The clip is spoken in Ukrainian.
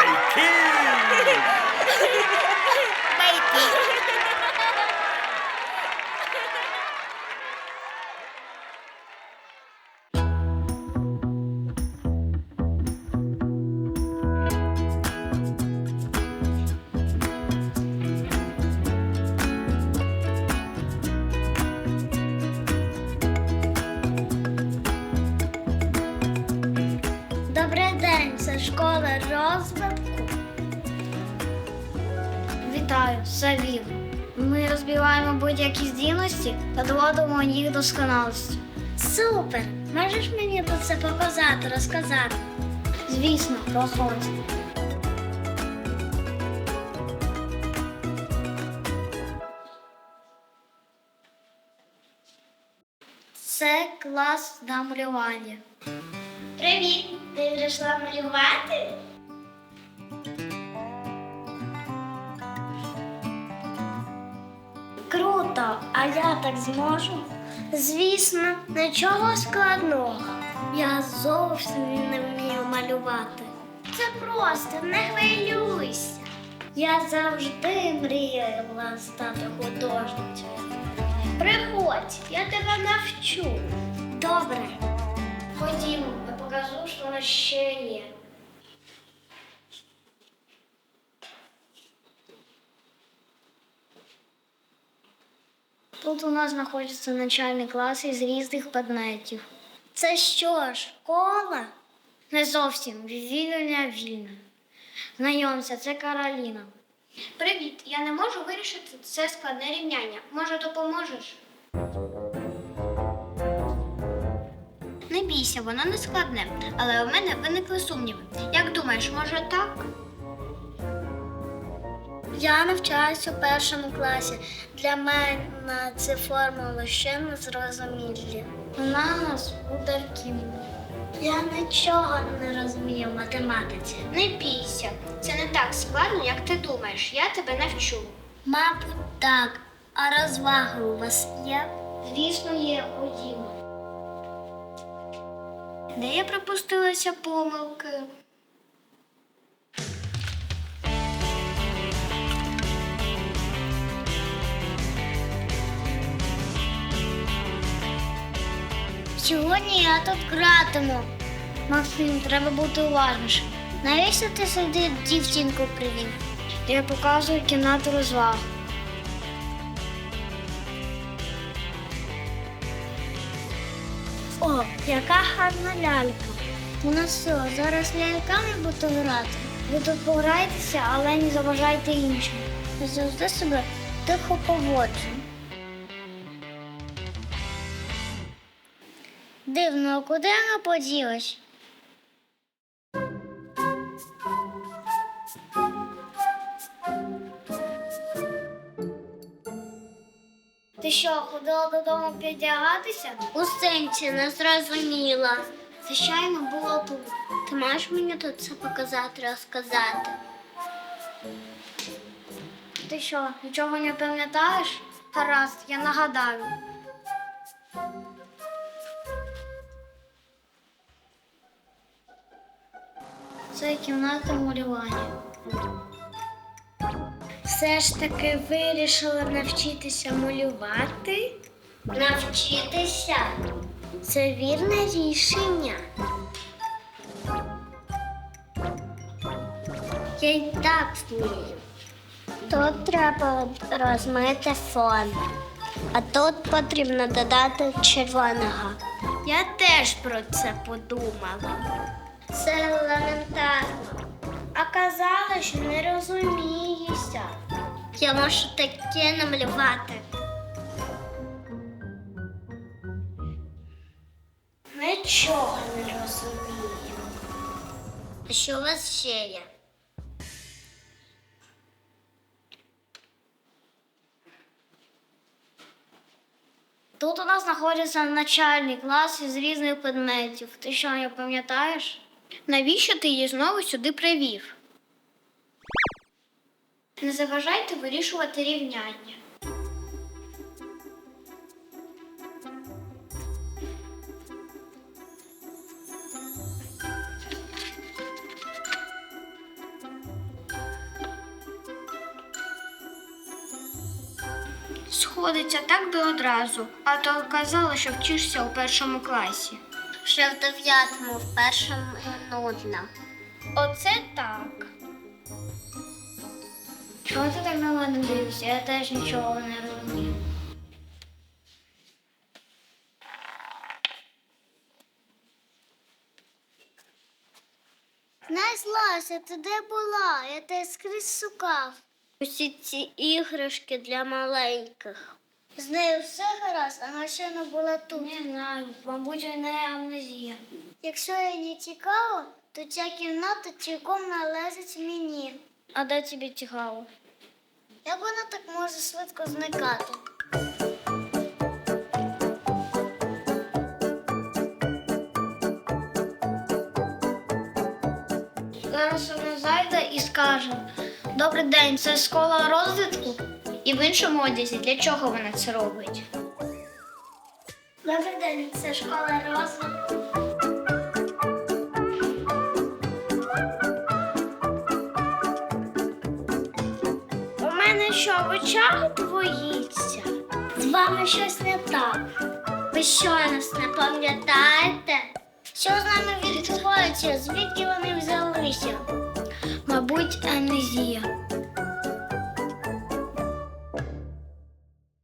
High King! Добрий день, це школа розвитку. Вітаю, це Вів. Ми розбиваємо будь-які здібності та доводимо їх досконалості. Супер! Можеш мені тут це показати, розказати? Звісно, проходь. Це клас на малювання. Привіт! Ти прийшла малювати? Круто! А я так зможу? Звісно, нічого складного. Я зовсім не вмію малювати. Це просто не хвилюйся. Я завжди мріяла стати художницею. Приходь, я тебе навчу. Добре. Ходімо, покажу, що воно ще є. Тут у нас знаходяться начальні класи з різних предметів. Це що, школа? Не зовсім вільня вільна. Знайомся, це Кароліна. Привіт, я не можу вирішити це складне рівняння. Може, допоможеш? Бійся, воно не складне, але у мене виникли сумніви. Як думаєш, може так? Я навчаюся у першому класі. Для мене ці формули ще не зрозумілі. У нас ударків. Я нічого не розумію в математиці. Не бійся, це не так складно, як ти думаєш. Я тебе навчу. Мабуть, так. А розваги у вас є? Звісно, є, ходімо. Де я припустилася помилки? Сьогодні я тут гратиму. Максим, треба бути уважнішим. Навіщо ти сюди дівчинку привів? Я показую кімнату розваг. О, яка гарна лялька. У нас все, зараз ляльками буду грати. Ви тут пограйтеся, але не заважайте іншим. Я завжди себе тихо поводжу. Дивно, куди вона поділась? Ти що, ходила додому піддягатися? У сенсі не зрозуміла. Звичайно, було тут. Ти можеш мені тут це показати, розказати? Ти що, нічого не пам'ятаєш? Гаразд, я нагадаю. Це кімната малювання. Все ж таки вирішила навчитися малювати? Навчитися? Це вірне рішення. Я й так вмію. Тут треба розмити фон, а тут потрібно додати червоного. Я теж про це подумала. Це елементарно. А казали, що не розумієшся. Я можу таке намалювати. Нічого не розумію. А що у вас ще є? Тут у нас знаходяться начальні класи з різних предметів. Ти що не пам'ятаєш? Навіщо ти її знову сюди привів? Не заважайте вирішувати рівняння. Сходиться так би одразу, а то казала, що вчишся у першому класі. Ще в дев'ятому, в першому нудно. Оце так. Чого ти так на мене дивишся? Я теж нічого не розумію. Знаєш, Лася, ти де була? Я тебе скрізь шукав. Усі ці іграшки для маленьких. З нею все гаразд, а машина була тут. Не знаю, мабуть, у неї амнезія. Якщо їй не цікаво, то ця кімната цілком належить мені. А де тобі цікаво? Як вона так може швидко зникати? Зараз вона зайде і скаже: Добрий день, це школа розвитку? І в іншому одязі для чого вона це робить? Добрий день, це школа розвитку. Що, в очах двоїться? З вами щось не так. Ви що нас не пам'ятаєте? Що з нами відбувається? Звідки вони взялися? Мабуть, амнезія.